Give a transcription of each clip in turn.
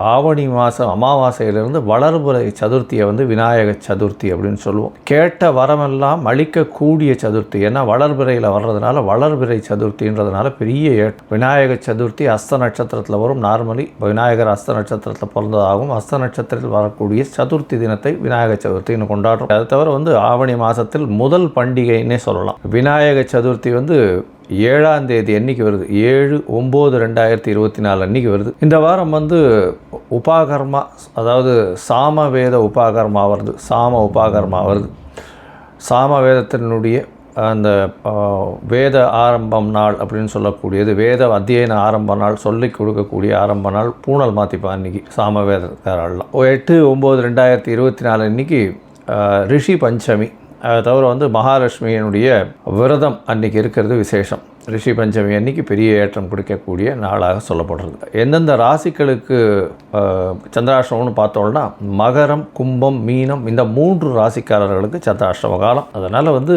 ஆவணி மாதம் அமாவாசையிலிருந்து வளர்புரை சதுர்த்தியை வந்து விநாயக சதுர்த்தி அப்படின்னு சொல்லுவோம். கேட்ட வரமெல்லாம் அளிக்கக்கூடிய சதுர்த்தி. ஏன்னா வளர்பிறையில் வர்றதுனால வளர்பிறை சதுர்த்தின்றதுனால பெரிய ஏட் விநாயக சதுர்த்தி அஸ்த நட்சத்திரத்தில் வரும். நார்மலி விநாயகர் அஸ்த நட்சத்திரத்தில் பிறந்ததாகவும் அஸ்த நட்சத்திரத்தில் வரக்கூடிய சதுர்த்தி தினத்தை விநாயக சதுர்த்தின்னு கொண்டாடுறோம். அதை தவிர வந்து ஆவணி மாதத்தில் முதல் பண்டிகைன்னே சொல்லலாம். விநாயக சதுர்த்தி வந்து ஏழாம் தேதி அன்னைக்கு வருது. ஏழு ஒம்பது ரெண்டாயிரத்தி இருபத்தி நாலு அன்னைக்கு வருது. இந்த வாரம் வந்து உபாகர்மா அதாவது சாம வேத உபாகர்மா வருது. சாம உபாகர்மா வருது. சாம வேதத்தினுடைய அந்த வேத ஆரம்பம் நாள் அப்படின்னு சொல்லக்கூடியது வேத அத்தியன ஆரம்ப நாள் சொல்லி கொடுக்கக்கூடிய ஆரம்ப நாள் பூனல் மாற்றிப்பா இன்றைக்கி சாம வேதக்காரெல்லாம் எட்டு ஒம்பது ரெண்டாயிரத்தி இருபத்தி நாலு அன்றைக்கி ரிஷி பஞ்சமி. அதை தவிர வந்து மகாலட்சுமியினுடைய விரதம் அன்றைக்கி இருக்கிறது விசேஷம். ரிஷி பஞ்சமி அன்னைக்கு பெரிய ஏற்றம் கொடுக்கக்கூடிய நாளாக சொல்லப்படுறது. எந்தெந்த ராசிகளுக்கு சந்திராஷ்டமம்னு பார்த்தோம்னா மகரம் கும்பம் மீனம் இந்த மூன்று ராசிக்காரர்களுக்கு சந்திராஷ்டம காலம். அதனால் வந்து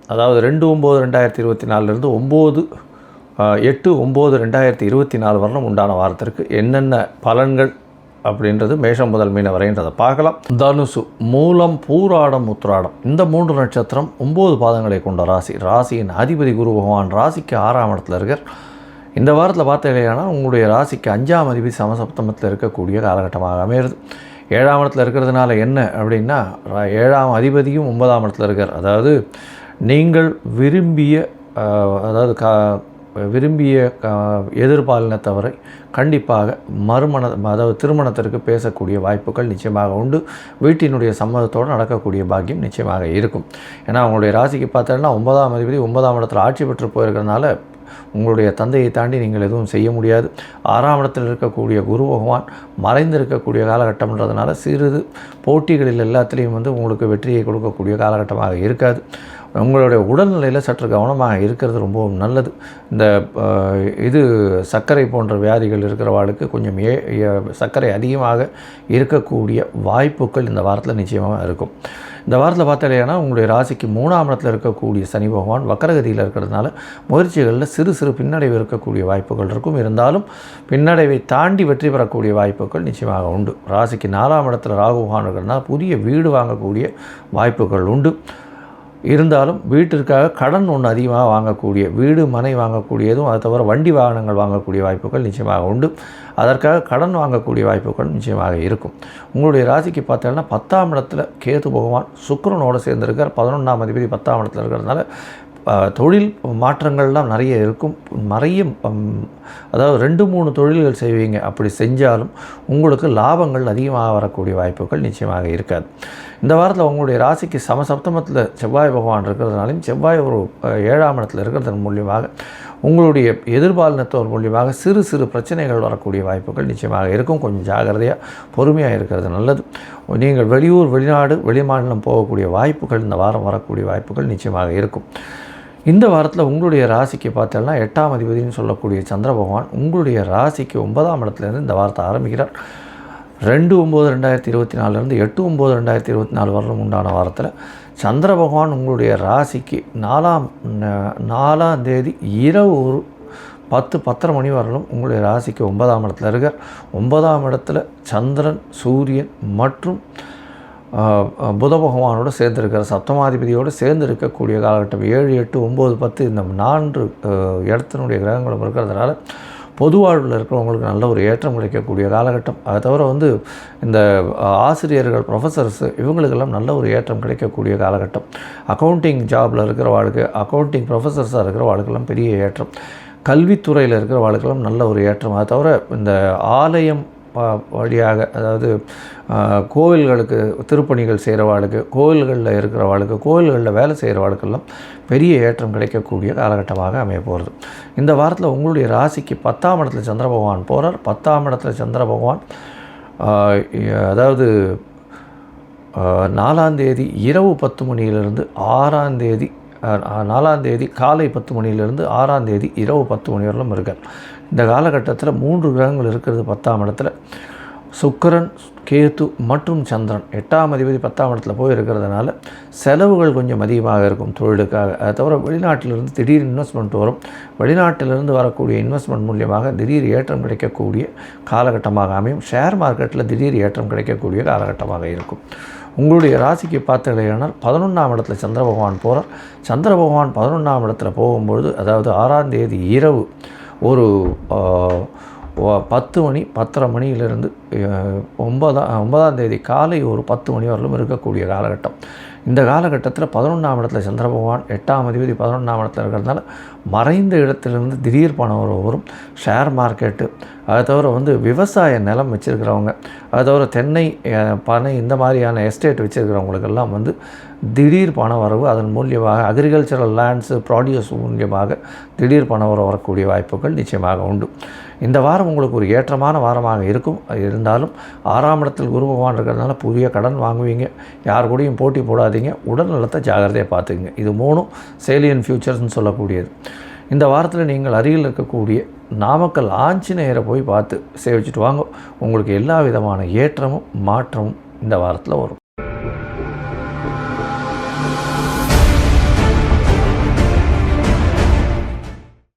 அதாவது ரெண்டு ஒம்பது ரெண்டாயிரத்தி இருபத்தி நாலுலேருந்து ஒம்பது எட்டு ஒம்பது ரெண்டாயிரத்தி இருபத்தி நாலு வரலும் உண்டான வாரத்திற்கு என்னென்ன பலன்கள் அப்படின்றது மேஷம் முதல் மீன வரைன்றதை பார்க்கலாம். தனுசு மூலம் பூராடம் உத்ராடம் இந்த மூன்று நட்சத்திரம் ஒம்பது பாதங்களை கொண்ட ராசி. ராசியின் அதிபதி குரு பகவான் ராசிக்கு ஆறாம் இடத்துல இருக்கார். இந்த வாரத்தில் பார்த்தீங்கன்னா உங்களுடைய ராசிக்கு அஞ்சாம் அதிபதி சமசப்தமத்தில் இருக்கக்கூடிய காலகட்டமாக அமையிறது ஏழாம் இடத்துல இருக்கிறதுனால என்ன அப்படின்னா ஏழாம் அதிபதியும் ஒன்பதாம் இடத்துல இருக்கார். அதாவது நீங்கள் விரும்பிய அதாவது கா விரும்பிய எதிர்பாலினத்தவரை கண்டிப்பாக மறுமண அதாவது திருமணத்திற்கு பேசக்கூடிய வாய்ப்புகள் நிச்சயமாக உண்டு. வீட்டினுடைய சம்மதத்தோடு நடக்கக்கூடிய பாக்கியம் நிச்சயமாக இருக்கும். ஏன்னா அவங்களுடைய ராசிக்கு பார்த்தோன்னா ஒன்பதாம் அதிபதி ஒன்பதாம் இடத்தில் ஆட்சி பெற்று போயிருக்கிறதுனால உங்களுடைய தந்தையை தாண்டி நீங்கள் எதுவும் செய்ய முடியாது. ஆறாம் இடத்தில் இருக்கக்கூடிய குரு பகவான் மறைந்திருக்கக்கூடிய காலகட்டம்ன்றதுனால சிறிது போட்டிகளில் எல்லாத்துலேயும் வந்து உங்களுக்கு வெற்றியை கொடுக்கக்கூடிய காலகட்டமாக இருக்காது. உங்களுடைய உடல்நிலையில் சற்று கவனமாக இருக்கிறது ரொம்பவும் நல்லது. இந்த இது சர்க்கரை போன்ற வியாதிகள் இருக்கிறவாளுக்கு கொஞ்சம் ஏ சர்க்கரை அதிகமாக இருக்கக்கூடிய வாய்ப்புகள் இந்த வாரத்தில் நிச்சயமாக இருக்கும். இந்த வாரத்தில் பார்த்தாலேனா உங்களுடைய ராசிக்கு மூணாம் இடத்தில் இருக்கக்கூடிய சனி பகவான் வக்கரகதியில் இருக்கிறதுனால முயற்சிகளில் சிறு சிறு பின்னடைவு இருக்கக்கூடிய வாய்ப்புகள் இருக்கும். இருந்தாலும் பின்னடைவை தாண்டி வெற்றி பெறக்கூடிய வாய்ப்புகள் நிச்சயமாக உண்டு. ராசிக்கு நாலாம் இடத்துல ராகுபகான் இருக்கிறதுனால புதிய வீடு வாங்கக்கூடிய வாய்ப்புகள் உண்டு. இருந்தாலும் வீட்டிற்காக கடன் ஒன்று அதிகமாக வாங்கக்கூடிய வீடு மனை வாங்கக்கூடியதும் அதை தவிர வண்டி வாகனங்கள் வாங்கக்கூடிய வாய்ப்புகள் நிச்சயமாக உண்டு. அதற்காக கடன் வாங்கக்கூடிய வாய்ப்புகள் நிச்சயமாக இருக்கும். உங்களுடைய ராசிக்கு பார்த்தீங்கன்னா பத்தாம் இடத்துல கேது பகவான் சுக்கரனோடு சேர்ந்திருக்கார். பதினொன்றாம் அதிபதி பத்தாம் இடத்துல இருக்கிறதுனால தொழில் மாற்றங்கள்லாம் நிறைய இருக்கும். நிறைய அதாவது ரெண்டு மூணு தொழில்கள் செய்வீங்க. அப்படி செஞ்சாலும் உங்களுக்கு லாபங்கள் அதிகமாக வரக்கூடிய வாய்ப்புகள் நிச்சயமாக இருக்காது. இந்த வாரத்தில் உங்களுடைய ராசிக்கு சமசப்தமத்தில் செவ்வாய் பகவான் இருக்கிறதுனாலையும் செவ்வாய் ஒரு ஏழாம் இடத்துல இருக்கிறதன் மூலியமாக உங்களுடைய எதிர்பாலினத்தோர் மூலியமாக சிறு சிறு பிரச்சனைகள் வரக்கூடிய வாய்ப்புகள் நிச்சயமாக இருக்கும். கொஞ்சம் ஜாகிரதையாக பொறுமையாக இருக்கிறது நல்லது. நீங்கள் வெளியூர் வெளிநாடு வெளிமாநிலம் போகக்கூடிய வாய்ப்புகள் இந்த வாரம் வரக்கூடிய வாய்ப்புகள் நிச்சயமாக இருக்கும். இந்த வாரத்தில் உங்களுடைய ராசிக்கு பார்த்தோம்னா எட்டாம் அதிபதினு சொல்லக்கூடிய சந்திர பகவான் உங்களுடைய ராசிக்கு ஒன்பதாம் இடத்துலேருந்து இந்த வாரத்தை ஆரம்பிக்கிறார். ரெண்டு ஒம்பது ரெண்டாயிரத்தி இருபத்தி நாலுலேருந்து எட்டு ஒம்பது ரெண்டாயிரத்தி இருபத்தி நாலு வரலும் உண்டான வாரத்தில் சந்திர பகவான் உங்களுடைய ராசிக்கு நாலாம் நாலாம் தேதி இரவு ஒரு பத்து பத்தரை மணி வரலும் உங்களுடைய ராசிக்கு ஒன்பதாம் இடத்துல இருக்கார். ஒன்பதாம் இடத்துல சந்திரன் சூரியன் மற்றும் புத பகவானோடு சேர்ந்திருக்கிற சப்தமாதிபதியோடு சேர்ந்து இருக்கக்கூடிய காலகட்டம் ஏழு எட்டு ஒம்பது பத்து இந்த நான்கு இடத்தினுடைய கிரகங்களும் இருக்கிறதுனால பொது வாழ்வில் இருக்கிறவங்களுக்கு நல்ல ஒரு ஏற்றம் கிடைக்கக்கூடிய காலகட்டம். அதை தவிர வந்து இந்த ஆசிரியர்கள் ப்ரொஃபஸர்ஸு இவங்களுக்கெல்லாம் நல்ல ஒரு ஏற்றம் கிடைக்கக்கூடிய காலகட்டம். அக்கௌண்டிங் ஜாபில் இருக்கிறவாளுக்கு அக்கௌண்டிங் ப்ரொஃபஸர்ஸாக இருக்கிறவாளுக்கெல்லாம் பெரிய ஏற்றம். கல்வித்துறையில் இருக்கிறவாளுக்கெல்லாம் நல்ல ஒரு ஏற்றம். அதை தவிர இந்த ஆலயம் வழியாக அதாவது கோவில்களுக்கு திருப்பணிகள் செய்கிறவாளுக்கு கோவில்களில் இருக்கிறவாளுக்கு கோவில்களில் வேலை செய்கிறவாளுக்கெல்லாம் பெரிய ஏற்றம் கிடைக்கக்கூடிய காலகட்டமாக அமைய போகிறது இந்த வாரத்தில் உங்களுடைய ராசிக்கு பத்தாம் இடத்துல சந்திர பகவான் போகிறார் பத்தாம் இடத்துல சந்திர பகவான் அதாவது நாலாந்தேதி நாலாம் தேதி இரவு பத்து மணியிலிருந்து ஆறாம் நாலாந்தேதி நாலாம் தேதி காலை பத்து மணியிலிருந்து ஆறாம் தேதி இரவு பத்து மணி வரலும் இருக்கார் இந்த காலகட்டத்தில் மூன்று கிரகங்கள் இருக்கிறது பத்தாம் இடத்துல. சுக்கரன் கேத்து மற்றும் சந்திரன் எட்டாம் அதிபதி பத்தாம் இடத்துல போய் இருக்கிறதுனால செலவுகள் கொஞ்சம் அதிகமாக இருக்கும் தொழிலுக்காக. அதை தவிர வெளிநாட்டிலிருந்து திடீர் இன்வெஸ்ட்மெண்ட் வரும். வெளிநாட்டிலிருந்து வரக்கூடிய இன்வெஸ்ட்மெண்ட் மூலியமாக திடீர் ஏற்றம் கிடைக்கக்கூடிய காலகட்டமாக அமையும். ஷேர் மார்க்கெட்டில் திடீர் ஏற்றம் கிடைக்கக்கூடிய காலகட்டமாக இருக்கும். உங்களுடைய ராசிக்கு பார்த்தீங்கன்னா பதினொன்றாம் இடத்துல சந்திர பகவான் போகிறார் சந்திர பகவான் பதினொன்றாம் இடத்துல போகும்பொழுது அதாவது ஆறாம் தேதி இரவு ஒரு பத்து மணி பத்தரை மணியிலிருந்து ஒன்பதாம் ஒன்பதாம் தேதி காலை ஒரு பத்து மணி வரலும் இருக்கக்கூடிய காலகட்டம். இந்த காலகட்டத்தில் பதினொன்றாம் இடத்துல சந்திர பகவான் எட்டாம் அதிபதி பதினொன்றாம் இடத்துல இருக்கிறதுனால மறைந்த இடத்துலேருந்து திடீர் பணம் வரும். வரும். Share market. அதை தவிர வந்து விவசாய நிலம் வச்சுருக்கிறவங்க அதை தவிர தென்னை பனை இந்த மாதிரியான எஸ்டேட் வச்சுருக்கிறவங்களுக்கெல்லாம் வந்து திடீர் பண வரவு அதன் மூலியமாக அக்ரிகல்ச்சரல் லேண்ட்ஸு ப்ராடியூஸ் மூலியமாக திடீர் பண வரவு வரக்கூடிய வாய்ப்புகள் நிச்சயமாக உண்டு. இந்த வாரம் உங்களுக்கு ஒரு ஏற்றமான வாரமாக இருக்கும். இருந்தாலும் ஆறாம் இடத்தில் குரு பகவான் இருக்கிறதுனால புதிய கடன் வாங்குவீங்க. யார் கூடயும் போட்டி போடாதீங்க. உடல் நலத்தை ஜாகிரதையாக பார்த்துக்குங்க. இது மூணும் சேலியன் ஃபியூச்சர்ஸ்னு சொல்லக்கூடியது. இந்த வாரத்தில் நீங்கள் அருகில் இருக்கக்கூடிய நாமக்கல் ஆஞ்சநேயரை போய் பார்த்து சேவிச்சுட்டு வாங்க. உங்களுக்கு எல்லா விதமான ஏற்றமும் மாற்றமும் இந்த வாரத்தில் வரும்.